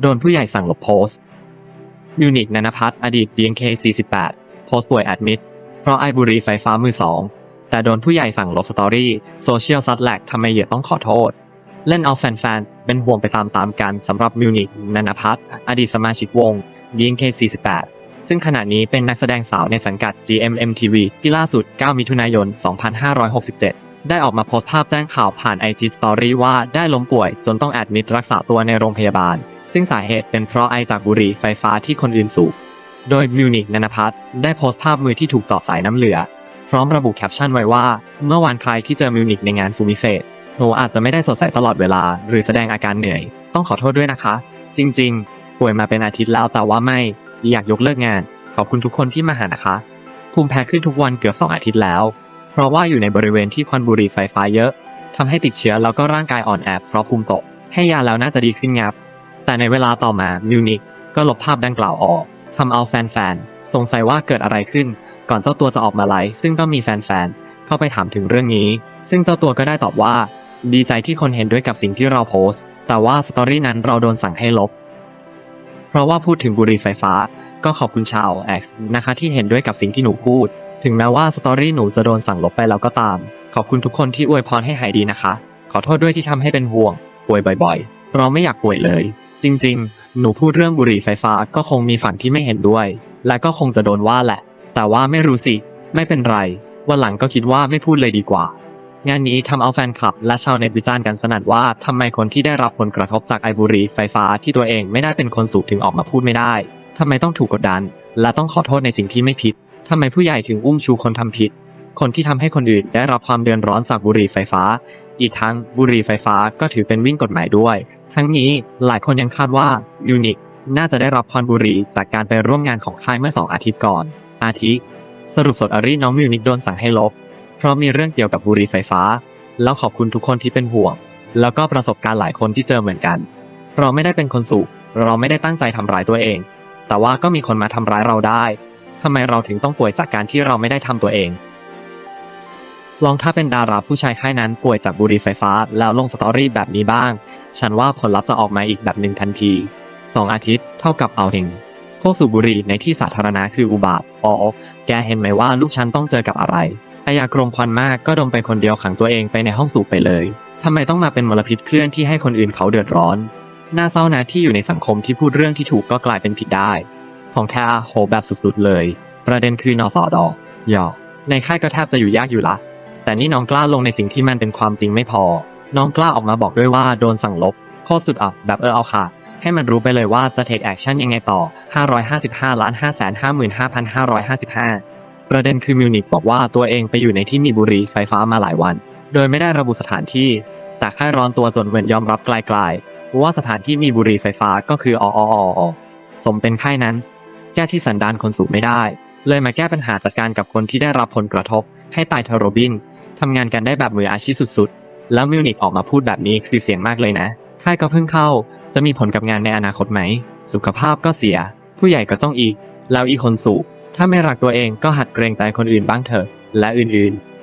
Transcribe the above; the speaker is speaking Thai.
โดนผู้ใหญ่สั่งลบโพสต์มิวนิกนันพัฒน์อดีต BNK 48 โพสต์ป่วยแอดมิดเพราะไอบุหรีไฟฟ้ามือสอง แต่โดนผู้ใหญ่สั่งลบสตอรี่โซเชียลซัดแหลกทำไมเหยื่อต้องขอโทษ เล่นเอาแฟนๆ เป็นห่วงไปตามๆกันสำหรับมิวนิกนันพัฒน์อดีตสมาชิกวง BNK 48 ซึ่งขณะนี้เป็นนักแสดงสาวในสังกัด GMMTV ที่ล่าสุด 9 มิถุนายน 2567 ได้ออกมาโพสต์ภาพแจ้งข่าวผ่าน IG Story ว่าได้ล้มป่วยจนต้องแอดมิดรักษาตัวในโรงพยาบาล ซึ่งสาเหตุเป็นเพราะไอจากบุหรี่ไฟฟ้าที่คนอื่นสูบ โดยมิวนิกนันพัฒน์ได้โพสต์ภาพมือที่ถูกเจาะสายน้ำเหลือ พร้อมระบุแคปชั่นไว้ว่า เมื่อวานใครที่เจอมิวนิกในงานฟูมิเฟสหนูอาจจะไม่ได้สดใสตลอดเวลา หรือแสดงอาการเหนื่อย ต้องขอโทษด้วยนะคะ จริง ๆ ป่วยมาเป็นอาทิตย์แล้วแต่ว่าไม่ อยากยกเลิกงาน ขอบคุณทุกคนที่มาหานะคะ ภูมิแพ้ขึ้นทุกวันเกือบสองอาทิตย์แล้ว เพราะว่าอยู่ในบริเวณที่ควันบุหรี่ไฟฟ้าเยอะทำให้ติดเชื้อแล้วก็ร่างกายอ่อนแอเพราะภูมิตก ให้ยาแล้วน่าจะดีขึ้นงับ แต่ในเวลาต่อมามิวนิกก็ลบภาพดังกล่าวออกทำเอาแฟนๆ สงสัยว่าเกิดอะไรขึ้น ก่อนเจ้าตัวจะออกมาไลฟ์ซึ่งก็มีแฟนๆ เข้าไปถามถึงเรื่องนี้ ซึ่งเจ้าตัวก็ได้ตอบว่า ดีใจที่คนเห็นด้วยกับสิ่งที่เราโพสต์ แต่ว่าสตอรี่นั้นเราโดนสั่งให้ลบ เพราะว่าพูดถึงบุหรี่ไฟฟ้า ก็ขอบคุณชาว X นะคะที่เห็นด้วยกับสิ่งที่หนูพูด ถึงแม้ว่าสตอรี่หนูจะโดนสั่งลบไปแล้วก็ตาม ขอบคุณทุกคนที่อวยพรให้หายดีนะคะ ขอโทษด้วยที่ทำให้เป็นห่วงป่วยบ่อย ๆ เราไม่อยากป่วยเลย จริง ๆ หนูพูดเรื่องบุหรี่ไฟฟ้าก็คงมีฝั่งที่ไม่เห็นด้วย และก็คงจะโดนว่าแหละ แต่ว่าไม่รู้สิ ไม่เป็นไร วันหลังก็คิดว่าไม่พูดเลยดีกว่า งานนี้ทำเอาแฟนคลับ และชาวเน็ตวิจารณ์กันสนั่นว่าทำไมคนที่ได้รับผลกระทบจากไอบุหรี่ไฟฟ้าที่ตัวเองไม่ได้เป็นคนสูบถึงออกมาพูดไม่ได้ทำไมต้องถูกกดดัน และต้องขอโทษในสิ่งที่ไม่ผิดทำไมผู้ใหญ่ถึงอุ้มชูคนทำผิด คนที่ทำให้คนอื่นได้รับความเดือดร้อนจากบุหรี่ไฟฟ้า อีกทั้งบุหรี่ไฟฟ้าก็ถือเป็นวิ่งกฎหมายด้วย ทั้งนี้หลายคนยังคาดว่ายูนิคน่าจะได้รับควันบุหรี่จากการไปร่วมงานของค่ายเมื่อสองอาทิตย์ก่อน อาทิ สรุปสดอารีน้องมิวนิคโดนสั่งให้ลบ เพราะมีเรื่องเกี่ยวกับบุหรี่ไฟฟ้า แล้วขอบคุณทุกคนที่เป็นห่วง แล้วก็ประสบการณ์หลายคนที่เจอเหมือนกัน เราไม่ได้เป็นคนสูบเราไม่ได้ตั้งใจทำร้ายตัวเอง แต่ว่าก็มีคนมาทำร้ายเราได้ทำไมเราถึงต้องป่วยจากการที่เราไม่ได้ทำตัวเอง ลองถ้าเป็นดาราผู้ชายค่ายนั้นป่วยจากบุหรี่ไฟฟ้า แล้วลงสตอรี่แบบนี้บ้าง ฉันว่าผลลัพธ์จะออกมาอีกแบบหนึ่งทันที 2 อาทิตย์เท่ากับเอาเฮงพวกสูบบุหรี่ในที่สาธารณะคืออุบาทอ๋อแกเห็นไหมว่าลูกฉันต้องเจอกับอะไรถ้าอยากรมควันมากก็ดมไปคนเดียวขังตัวเองไปในห้องสูบไปเลยทำไมต้องมาเป็นมลพิษเคลื่อนที่ให้คนอื่นเขาเดือดร้อน น่าเศร้านะที่อยู่ในสังคมที่พูดเรื่องที่ถูกก็กลายเป็นผิดได้ ของแท้โหแบบสุดๆเลย ประเด็นคือนอสอดอยอกในค่ายก็แทบจะอยู่ยากอยู่ละ แต่นี่น้องกล้าลงในสิ่งที่มันเป็นความจริงไม่พอ น้องกล้าออกมาบอกด้วยว่าโดนสั่งลบ โคตรสุดอะแบบเออเอาค่ะให้มันรู้ไปเลยว่าจะ take action ยังไงต่อ 555ล้าน555,555 ประเด็นคือมิวนิกบอกว่าตัวเองไปอยู่ในที่มีบุหรี่ไฟฟ้ามาหลายวัน โดยไม่ได้ระบุสถานที่ แต่ค่ายร้อนตัวจนเวนยอมรับไกลๆ ว่าสถานที่มีบุหรี่ไฟฟ้าก็คือออออสมเป็นค่ายนั้น แก้ที่สันดานคนสูบไม่ได้ เลยมาแก้ปัญหาจัดการกับคนที่ได้รับผลกระทบ ให้ตายเทอร์โรบินทำงานกันได้แบบมืออาชีพสุดๆ แล้วมิวนิกออกมาพูดแบบนี้คือเสียงมากเลยนะ ค่ายก็เพิ่งเข้า จะมีผลกับงานในอนาคตไหม สุขภาพก็เสีย ผู้ใหญ่ก็ต้องอีก แล้วอีกคนสูถ้าไม่รักตัวเองก็หัดเกรงใจคนอื่นบ้างเถอะ และอื่นๆ